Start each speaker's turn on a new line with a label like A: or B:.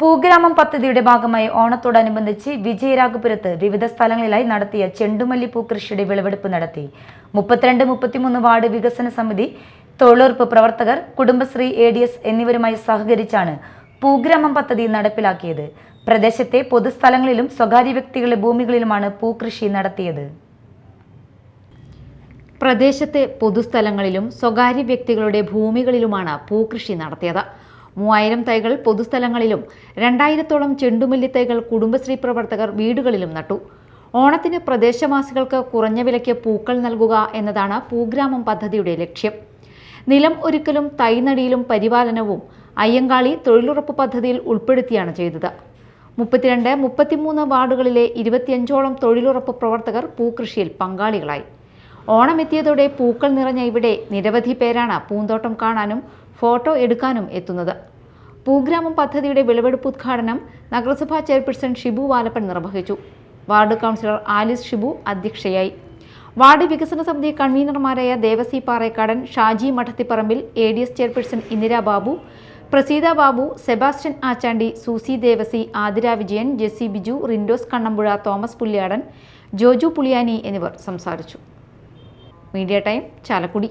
A: പൂഗ്രാമം പദ്ധതിയുടെ ഭാഗമായി ഓണത്തോടനുബന്ധിച്ച് വിജയരാഘപുരത്ത് വിവിധ സ്ഥലങ്ങളിലായി നടത്തിയ ചെണ്ടുമല്ലി പൂക്കൃഷിയുടെ വിളവെടുപ്പ് നടത്തി. മുപ്പത്തിരണ്ട് മുപ്പത്തിമൂന്ന് വാർഡ് വികസന സമിതി തൊഴിലുറപ്പ് പ്രവർത്തകർ കുടുംബശ്രീ എ ഡി എസ് എന്നിവരുമായി സഹകരിച്ചാണ് പൂഗ്രാമം പദ്ധതി നടപ്പിലാക്കിയത്. പ്രദേശത്തെ പൊതുസ്ഥലങ്ങളിലും സ്വകാര്യ വ്യക്തികളുടെ ഭൂമികളിലുമാണ് പൂക്കൃഷി നടത്തിയത്.
B: പ്രദേശത്തെ പൊതുസ്ഥലങ്ങളിലും സ്വകാര്യ വ്യക്തികളുടെ ഭൂമികളിലുമാണ് പൂക്കൃഷി നടത്തിയത്. മൂവായിരം തൈകൾ പൊതുസ്ഥലങ്ങളിലും രണ്ടായിരത്തോളം ചെണ്ടുമല്ലി തൈകൾ കുടുംബശ്രീ പ്രവർത്തകർ വീടുകളിലും നട്ടു. ഓണത്തിന് പ്രദേശവാസികൾക്ക് കുറഞ്ഞ വിലയ്ക്ക് പൂക്കൾ നൽകുക എന്നതാണ് പൂഗ്രാമം പദ്ധതിയുടെ ലക്ഷ്യം. നിലം ഒരുക്കലും തൈനടിയിലും പരിപാലനവും അയ്യങ്കാളി തൊഴിലുറപ്പ് പദ്ധതിയിൽ ഉൾപ്പെടുത്തിയാണ് ചെയ്തത്. മുപ്പത്തിരണ്ട് മുപ്പത്തിമൂന്ന് വാർഡുകളിലെ ഇരുപത്തിയഞ്ചോളം തൊഴിലുറപ്പ് പ്രവർത്തകർ പൂക്കൃഷിയിൽ പങ്കാളികളായി. ഓണമെത്തിയതോടെ പൂക്കൾ നിറഞ്ഞ ഇവിടെ നിരവധി പേരാണ് പൂന്തോട്ടം കാണാനും ഫോട്ടോ എടുക്കാനും എത്തുന്നത്. പൂഗ്രാമം പദ്ധതിയുടെ വിളവെടുപ്പ് ഉദ്ഘാടനം നഗരസഭാ ചെയർപേഴ്സൺ ഷിബു വാലപ്പൻ നിർവഹിച്ചു. വാർഡ് കൗൺസിലർ ആലിസ് ഷിബു അധ്യക്ഷയായി. വാർഡ് വികസന സമിതി കൺവീനർമാരായ Devasy Parekkadan Shaji Madathiparambil A D S chairperson Indira Babu Praseetha Babu Sebastian Achandi Susie Devasy Athira Vijayan Jessy Biju Rindos Kannampuzha Thomas Pulyadan Joju Puliyani എന്നിവർ സംസാരിച്ചു. Media time Chalakudy.